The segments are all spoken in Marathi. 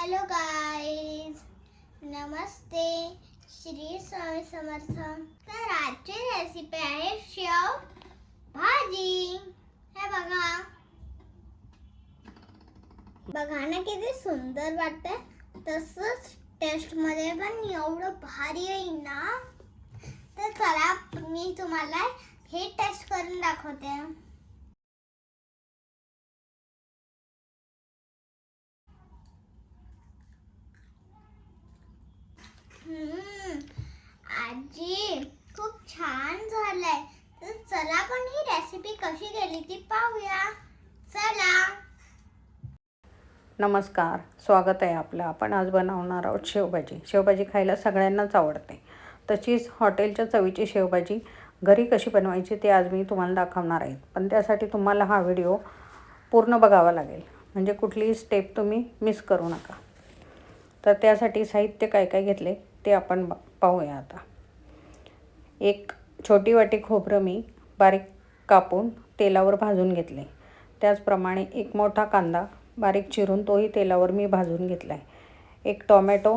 हॅलो गाईज नमस्ते. श्री स्वामी समर्थ. तर आजची रेसिपी आहे शेव भाजी. हे बघा. बघा ना किती सुंदर वाटतंय. तसंच टेस्टमध्ये पण एवढं भारी आहे ना. तर चला मी तुम्हाला हे टेस्ट करून दाखवते. आजी खूप छान झालंय. तर चला पण ही रेसिपी कशी गेली ती पाहूया. चला. नमस्कार स्वागत आहे आपलं. आपण आज बनवणार आहोत शेवभाजी. शेवभाजी खायला सगळ्यांनाच आवडते. तशीच हॉटेलच्या चवीची शेवभाजी घरी कशी बनवायची ते आज मी तुम्हाला दाखवणार आहे. पण त्यासाठी तुम्हाला हा व्हिडिओ पूर्ण बघावा लागेल. म्हणजे कुठलीही स्टेप तुम्ही मिस करू नका. तर त्यासाठी साहित्य काय काय घेतले ते आपण पाहूया आता. एक छोटी वाटी खोबरं मी बारीक कापून तेलावर भाजून घेतले. त्याचप्रमाणे एक मोठा कांदा बारीक चिरून तोही तेलावर मी भाजून घेतला आहे एक टोमॅटो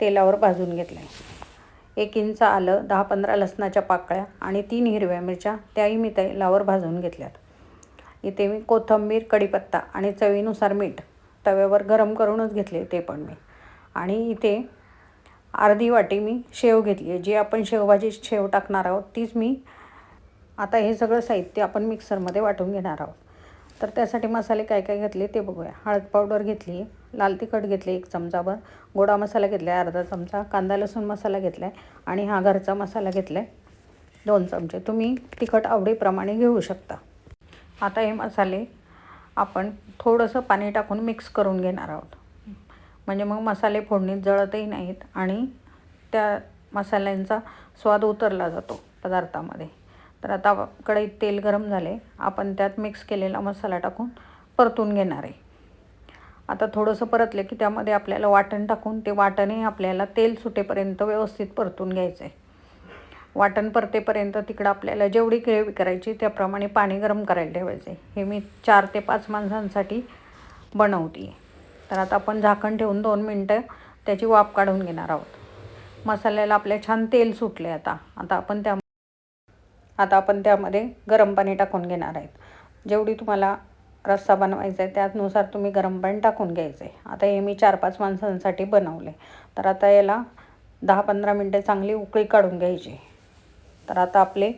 तेलावर भाजून घेतला आहे एक इंच आलं दहा पंधरा लसणाच्या पाकळ्या आणि तीन हिरव्या मिरच्या त्याही मी तेलावर भाजून घेतल्यात. इथे मी कोथिंबीर कढीपत्ता आणि चवीनुसार मीठ तव्यावर गरम करूनच घेतले ते पण मी. आणि इथे अर्धी वाटी मी शेव घेतली आहे. जी आपण शेवभाजी शेव टाकणार आहोत तीच मी आता हे सगळं साहित्य आपण मिक्सरमध्ये वाटून घेणार आहोत. तर त्यासाठी मसाले काय काय घेतले ते बघूया. हळद पावडर घेतली आहे लाल तिखट घेतले एक चमचाभर गोडा मसाला घेतला आहे अर्धा चमचा कांदा लसूण मसाला घेतला आहे आणि हा घरचा मसाला घेतला आहे दोन चमचे. तुम्ही तिखट आवडीप्रमाणे घेऊ शकता. आता हे मसाले आपण थोडंसं पाणी टाकून मिक्स करून घेणार आहोत. म्हणजे मग मसाले फोडणीत जळतही नाहीत आणि त्या मसाल्यांचा स्वाद उतरला जातो पदार्थामध्ये. तर आता कढईत तेल गरम झाले. आपण त्यात मिक्स केलेला मसाला टाकून परतून घेणार आहे. आता थोडंसं परतले की त्यामध्ये आपल्याला वाटण टाकून ते वाटणही आपल्याला तेल सुटेपर्यंत व्यवस्थित परतून घ्यायचं आहे वाटण परतेपर्यंत तिकडं आपल्याला जेवढी ग्रेव्ही करायची त्याप्रमाणे पाणी गरम करायला ठेवायचं आहे हे मी चार ते पाच माणसांसाठी बनवते तर आता आपण झाकण ठेवून दोन मिनटं त्याची वाफ काढून घेणार आहोत. मसाल्याला आपल्या छान तेल सुटले आता. आता आपण त्या आता आपण त्यामध्ये गरम पाणी टाकून घेणार आहेत. जेवढी तुम्हाला रस्सा बनवायचा आहे त्यानुसार तुम्ही गरम पाणी टाकून घ्यायचं आहे आता हे मी चार पाच माणसांसाठी बनवले तर आता याला दहा पंधरा मिनटं चांगली उकळी काढून घ्यायची. तर आता आपले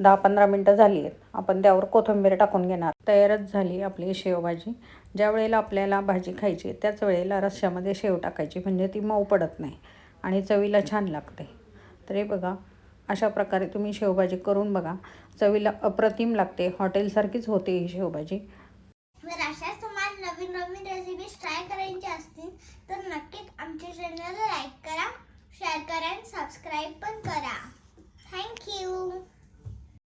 दहा पंधरा मिनटं झाली आहेत. आपण त्यावर कोथिंबीर टाकून घेणार. तयारच झाली आपली शेवभाजी. ज्या वेळेला आपल्याला भाजी खायची त्याच वेळेला रश्श्यामध्ये शेव टाकायची म्हणजे ती मऊ पडत नाही आणि चवीला छान लागते. तर हे बघा अशा प्रकारे तुम्ही शेवभाजी करून बघा. चवीला अप्रतिम लागते. हॉटेलसारखीच होते ही शेवभाजी. जर अशाच तुम्हाला नवीन नवीन रेसिपीज ट्राय करायची असतील